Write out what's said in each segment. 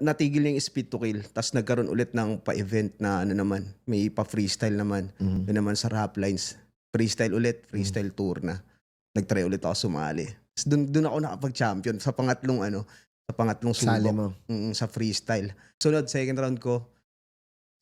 natigil yung speed to kill. Tapos nagkaroon ulit ng pa-event na ano naman, may pa-freestyle naman. Mhm. Yun naman sa rap lines. Freestyle ulit, freestyle tour na. Nag-try ulit ako sumali. Tapos dun, dun ako nakapag-champion sa pangatlong ano, sa pangatlong subok. Mm, sa freestyle. Sunod, second round ko,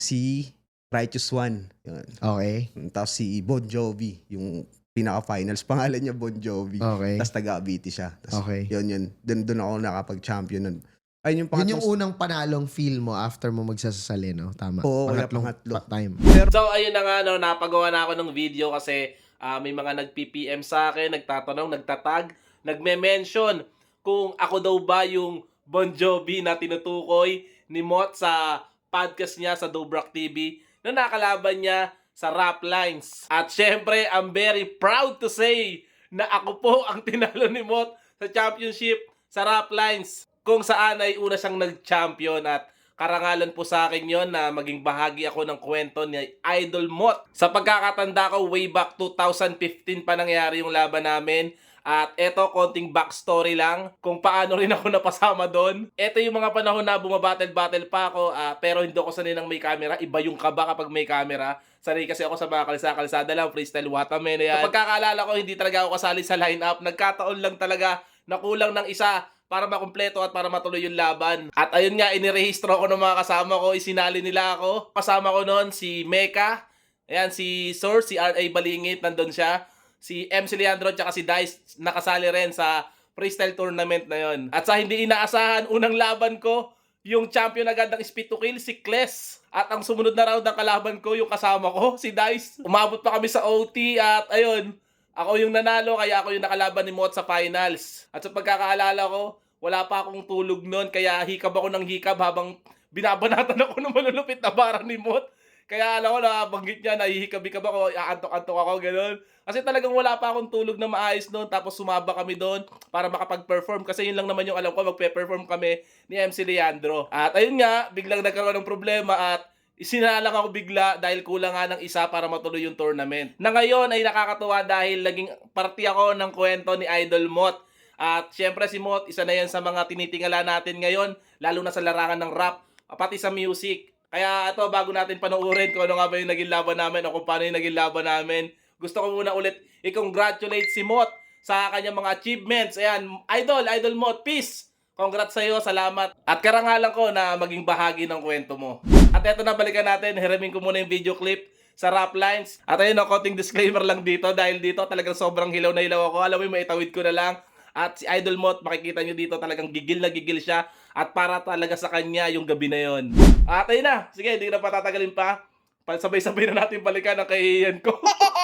si Righteous One. Yun. Okay. Tapos si Bon Jovi, yung pinaka-finals. Pangalan niya Bon Jovi. Okay. Tapos taga-Abiti siya. Tapos Okay. yun yun. Dun, dun ako nakapag-champion. Ayun yung Yun pangatlong... yung unang panalong feel mo after mo magsasasali, no? Tama. Oo, kaya Pangatlong pangatlo. pa- time. So, ayun na nga, no, napagawa na ako ng video kasi ah, may mga nag-PPM sa akin, nagtatanong, nagtatag, nagme-mention kung ako daw ba yung Bon Jovi na tinutukoy ni Mot sa podcast niya sa Dobrak TV na nakalaban niya sa Rap Lines. At syempre, I'm very proud to say na ako po ang tinalo ni Mot sa championship sa Rap Lines kung saan ay una siyang nag-champion at karangalan po sa akin yon na maging bahagi ako ng kwento ni Idol Mot. Sa pagkakatanda ko, way back 2015 pa nangyari yung laban namin. At eto, konting backstory lang kung paano rin ako napasama doon. Eto yung mga panahon na bumabattle-battle pa ako, ah, pero hindi ako sanay ng may camera. Iba yung kaba kapag may camera. Sanay kasi ako sa mga kalisa-kalsada lang, freestyle watamen yan. Sa pagkakaalala ko, hindi talaga ako kasali sa lineup. Nagkataon lang talaga na kulang ng isa para makumpleto at para matuloy yung laban. At ayun nga, inirehistro ko ng mga kasama ko, isinali nila ako. Kasama ko noon si Mecca, ayan, si Sor, si R.A. Balingit, nandun siya. Si MC Leandro at si Dice nakasali rin sa freestyle tournament na yon. At sa hindi inaasahan, unang laban ko, yung champion agad ng speed to kill, si Kles. At ang sumunod na round ng kalaban ko, yung kasama ko, si Dice. Umabot pa kami sa OT at ayun, ako yung nanalo, kaya ako yung nakalaban ni Mot sa finals. At sa pagkakaalala ko, wala pa akong tulog noon, kaya hikab ako ng hikab habang binabanatan ako ng malulupit na bara ni Mot. Kaya alam ko na banggit niya, nahihikab-hikab ako, aantok-antok ako, gano'n. Kasi talagang wala pa akong tulog na maayos noon, tapos sumaba kami doon para makapag-perform. Kasi yun lang naman yung alam ko, magpe-perform kami ni MC Leandro. At ayun nga, biglang nagkaroon ng problema at isinalang ako bigla dahil kulang nga ng isa para matuloy yung tournament. Na ngayon ay nakakatuwa dahil naging party ako ng kwento ni Idol Mot. At syempre si Mot, isa na yan sa mga tinitingala natin ngayon, lalo na sa larangan ng rap, pati sa music. Kaya ito, bago natin panoorin kung ano nga ba yung naging laban namin o kung paano yung naging laban namin, gusto ko muna ulit i-congratulate si Mot sa kanyang mga achievements. Ayan, Idol, Idol Mot, peace! Congrats sa'yo, salamat. At karangalan ko na maging bahagi ng kwento mo. At eto na, balikan natin. Hiramin ko muna yung video clip sa rap lines. At ayun, no, konting disclaimer lang dito dahil dito talagang sobrang hilaw na hilaw ako. Alam mo, may itawid ko na lang. At si Idol Mot, makikita nyo dito talagang gigil na gigil siya. At para talaga sa kanya yung gabi na yon. At ayun na, sige, hindi na patatagalin pa. Sabay-sabay na natin balikan ang kahihiyan ko.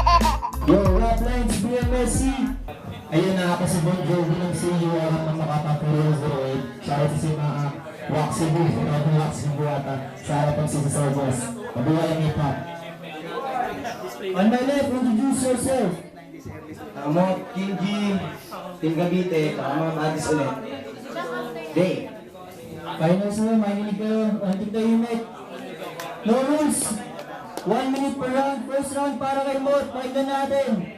Yo, Rap Lines, BMSC! Ayun na ako si Bon Jovi ng CEO at ng Makapapuro 08. Shoutout sa mga Waxy Boo, ng Waxy Buwata. Shoutout ang Sisa Sorbos. Mabuhay ang hip-hop. On my left, introduce yourself. Ako, King G, Team Cavite, ako mga Matis ulit. Day. Finals mo, makinig kayo. Antik tayo unit. No rules. One minute per round. First round para kay Mort. Pakinggan natin.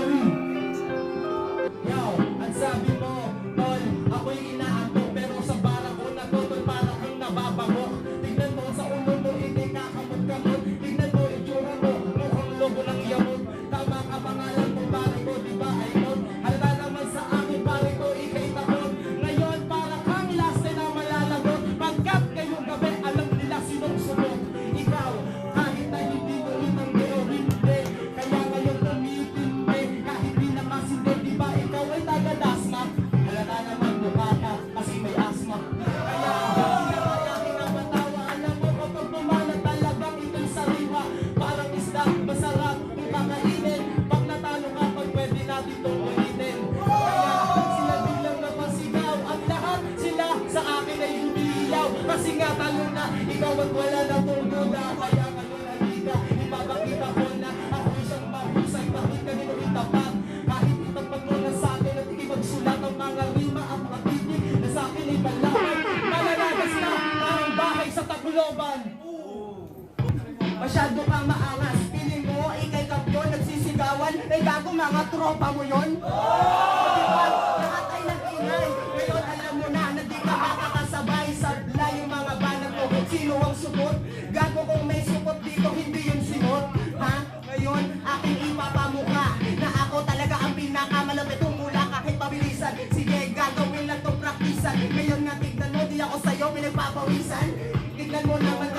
story. Yo, ang sabi Singatan mo na, ikaw at wala na pulmuda Kaya ngayon halika, ipapakita ko na Ako isang mahusay, bakit ka nito itapat Kahit itapat mo na sa akin at ipagsulat ang mga rima Ang mga na sa akin ay balakan Malalagas na ang bahay sa Tacloban Masyado kang maangas, piling mo ikay kapyon Nagsisigawan, ay gago mga tropa mo yon. Oh! por.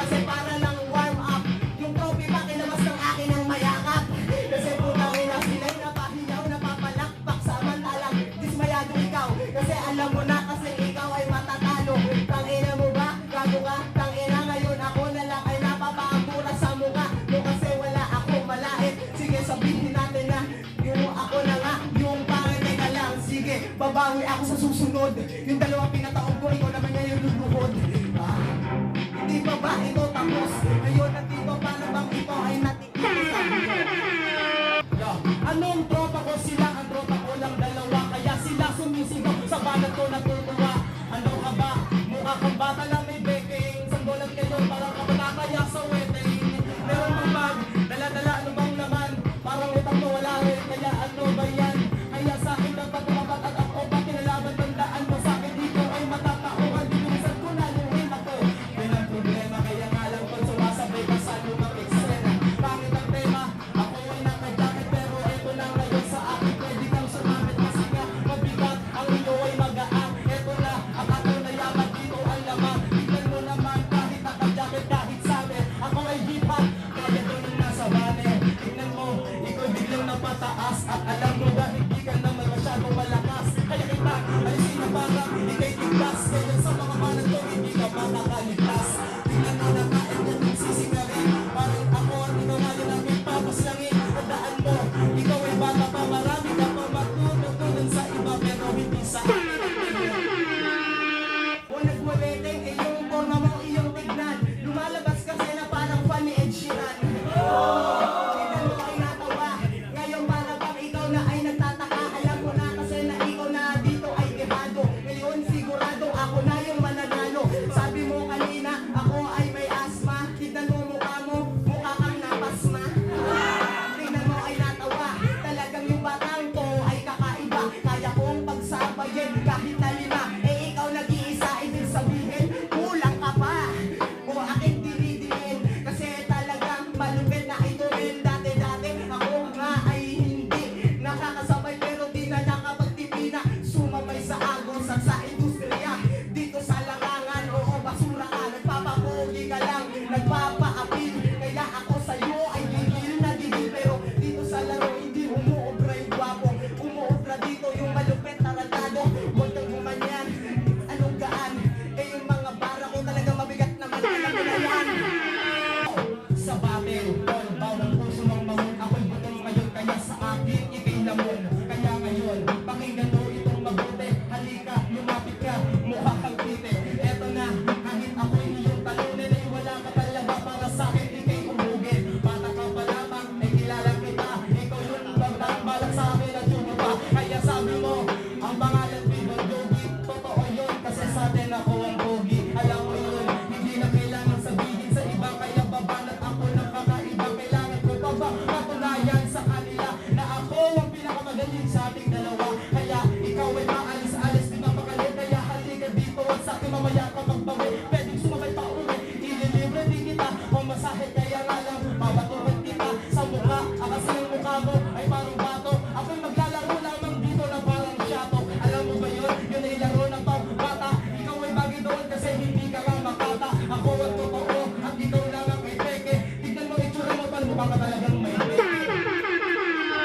Thank you,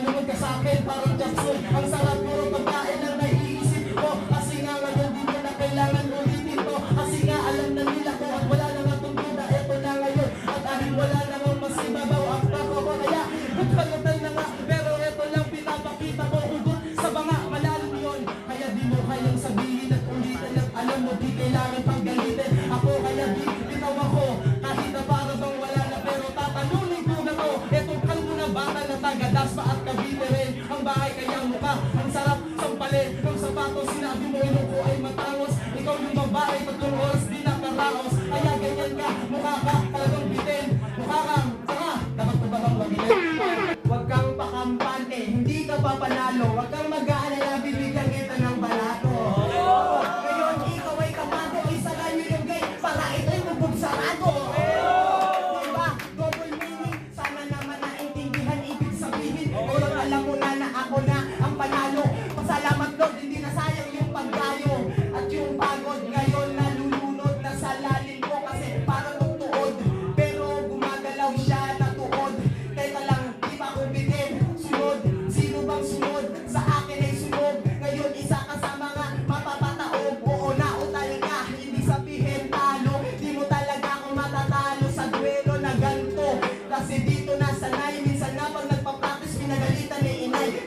naman ka sa akin Parang Jackson Ang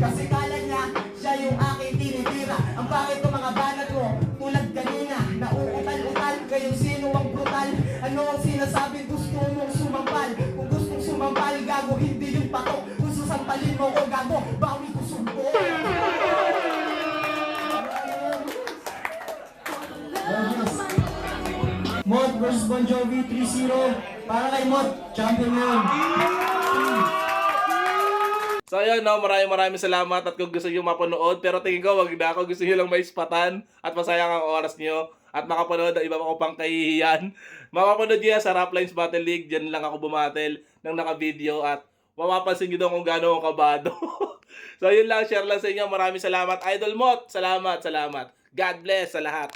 Kasi kala niya, siya yung aking tinitira. Ang pangit ng mga banat mo, tulad kanina Nauutal-utal, kayong sino ang brutal? Ano ang sinasabi, gusto mong sumambal Kung gustong sumambal, gago, hindi yung pato Kung sasampalin mo ko, gago, bawi ko sumbo Mod versus Bon Jovi 3-0 Para kay Mod, champion yun. So ayun, no, maraming maraming salamat at kung gusto niyo mapanood, pero tingin ko wag na ako, gusto niyo lang maispatan at masayang ang oras niyo at makapanood ang iba pa ko pang kahihiyan. Mapapanood niya sa Raplines Battle League, diyan lang ako bumatel ng naka-video at mapapansin niyo daw kung gaano ako kabado. so yun lang, share lang sa inyo. Maraming salamat. Idol Mot, salamat, salamat. God bless sa lahat.